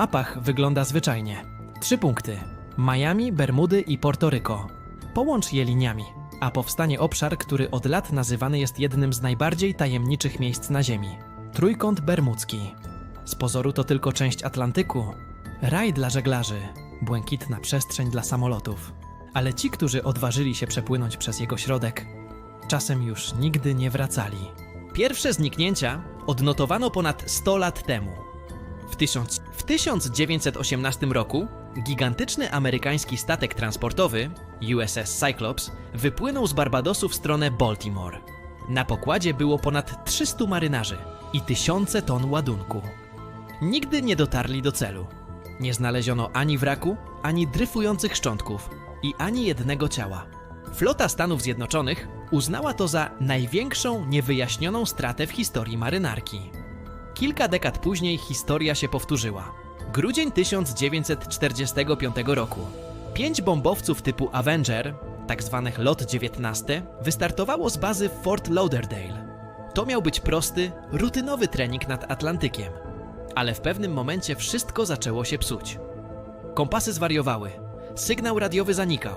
mapach wygląda zwyczajnie. Trzy punkty: Miami, Bermudy i Portoryko. Połącz je liniami, a powstanie obszar, który od lat nazywany jest jednym z najbardziej tajemniczych miejsc na Ziemi. Trójkąt Bermudzki. Z pozoru to tylko część Atlantyku. Raj dla żeglarzy, błękitna przestrzeń dla samolotów. Ale ci, którzy odważyli się przepłynąć przez jego środek, czasem już nigdy nie wracali. Pierwsze zniknięcia odnotowano ponad 100 lat temu. W, tysiąc, w 1918 roku gigantyczny amerykański statek transportowy USS Cyclops wypłynął z Barbadosu w stronę Baltimore. Na pokładzie było ponad 300 marynarzy i tysiące ton ładunku. Nigdy nie dotarli do celu. Nie znaleziono ani wraku, ani dryfujących szczątków i ani jednego ciała. Flota Stanów Zjednoczonych uznała to za największą niewyjaśnioną stratę w historii marynarki. Kilka dekad później historia się powtórzyła. Grudzień 1945 roku. Pięć bombowców typu Avenger, tak zwanych LOT 19, wystartowało z bazy w Fort Lauderdale. To miał być prosty, rutynowy trening nad Atlantykiem. Ale w pewnym momencie wszystko zaczęło się psuć. Kompasy zwariowały, sygnał radiowy zanikał.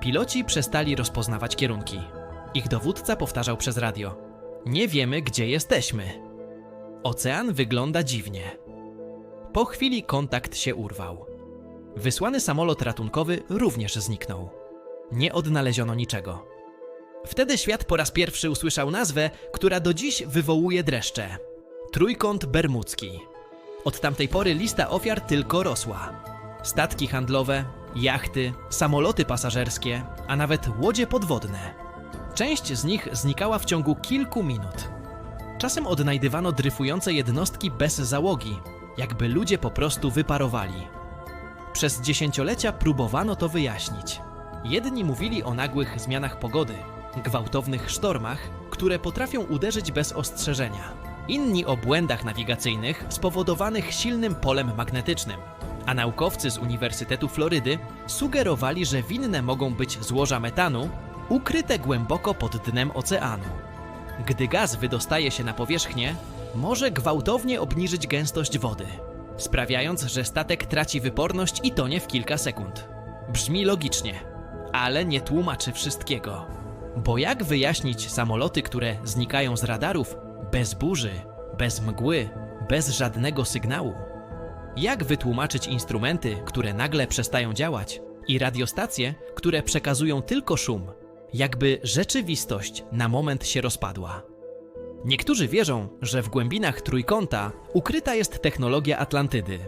Piloci przestali rozpoznawać kierunki. Ich dowódca powtarzał przez radio: Nie wiemy, gdzie jesteśmy. Ocean wygląda dziwnie. Po chwili kontakt się urwał. Wysłany samolot ratunkowy również zniknął. Nie odnaleziono niczego. Wtedy świat po raz pierwszy usłyszał nazwę, która do dziś wywołuje dreszcze. Trójkąt Bermudzki. Od tamtej pory lista ofiar tylko rosła. Statki handlowe, jachty, samoloty pasażerskie, a nawet łodzie podwodne. Część z nich znikała w ciągu kilku minut. Czasem odnajdywano dryfujące jednostki bez załogi, jakby ludzie po prostu wyparowali. Przez dziesięciolecia próbowano to wyjaśnić. Jedni mówili o nagłych zmianach pogody, gwałtownych sztormach, które potrafią uderzyć bez ostrzeżenia. Inni o błędach nawigacyjnych spowodowanych silnym polem magnetycznym. A naukowcy z Uniwersytetu Florydy sugerowali, że winne mogą być złoża metanu ukryte głęboko pod dnem oceanu. Gdy gaz wydostaje się na powierzchnię, może gwałtownie obniżyć gęstość wody, sprawiając, że statek traci wyporność i tonie w kilka sekund. Brzmi logicznie, ale nie tłumaczy wszystkiego. Bo jak wyjaśnić samoloty, które znikają z radarów bez burzy, bez mgły, bez żadnego sygnału? Jak wytłumaczyć instrumenty, które nagle przestają działać i radiostacje, które przekazują tylko szum, jakby rzeczywistość na moment się rozpadła? Niektórzy wierzą, że w głębinach trójkąta ukryta jest technologia Atlantydy.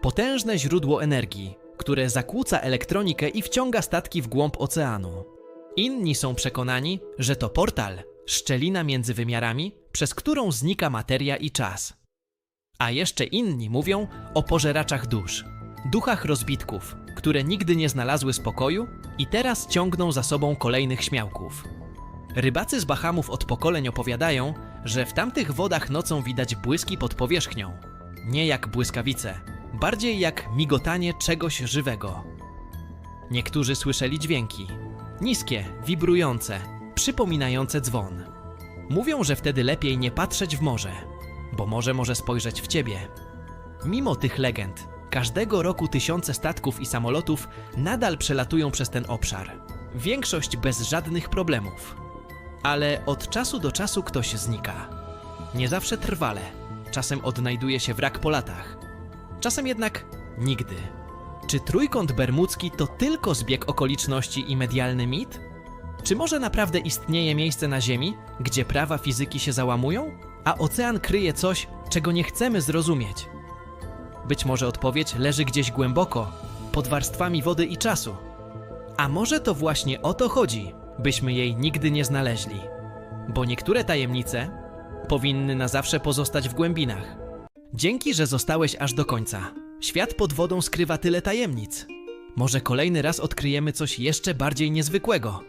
Potężne źródło energii, które zakłóca elektronikę i wciąga statki w głąb oceanu. Inni są przekonani, że to portal, szczelina między wymiarami, przez którą znika materia i czas. A jeszcze inni mówią o pożeraczach dusz, duchach rozbitków, które nigdy nie znalazły spokoju i teraz ciągną za sobą kolejnych śmiałków. Rybacy z Bahamów od pokoleń opowiadają, że w tamtych wodach nocą widać błyski pod powierzchnią. Nie jak błyskawice, bardziej jak migotanie czegoś żywego. Niektórzy słyszeli dźwięki. Niskie, wibrujące, przypominające dzwon. Mówią, że wtedy lepiej nie patrzeć w morze, bo morze może spojrzeć w ciebie. Mimo tych legend, każdego roku tysiące statków i samolotów nadal przelatują przez ten obszar. Większość bez żadnych problemów. Ale od czasu do czasu ktoś znika. Nie zawsze trwale. Czasem odnajduje się wrak po latach. Czasem jednak nigdy. Czy trójkąt bermudzki to tylko zbieg okoliczności i medialny mit? Czy może naprawdę istnieje miejsce na Ziemi, gdzie prawa fizyki się załamują, a ocean kryje coś, czego nie chcemy zrozumieć? Być może odpowiedź leży gdzieś głęboko, pod warstwami wody i czasu. A może to właśnie o to chodzi, byśmy jej nigdy nie znaleźli? Bo niektóre tajemnice powinny na zawsze pozostać w głębinach. Dzięki, że zostałeś aż do końca. Świat pod wodą skrywa tyle tajemnic. Może kolejny raz odkryjemy coś jeszcze bardziej niezwykłego.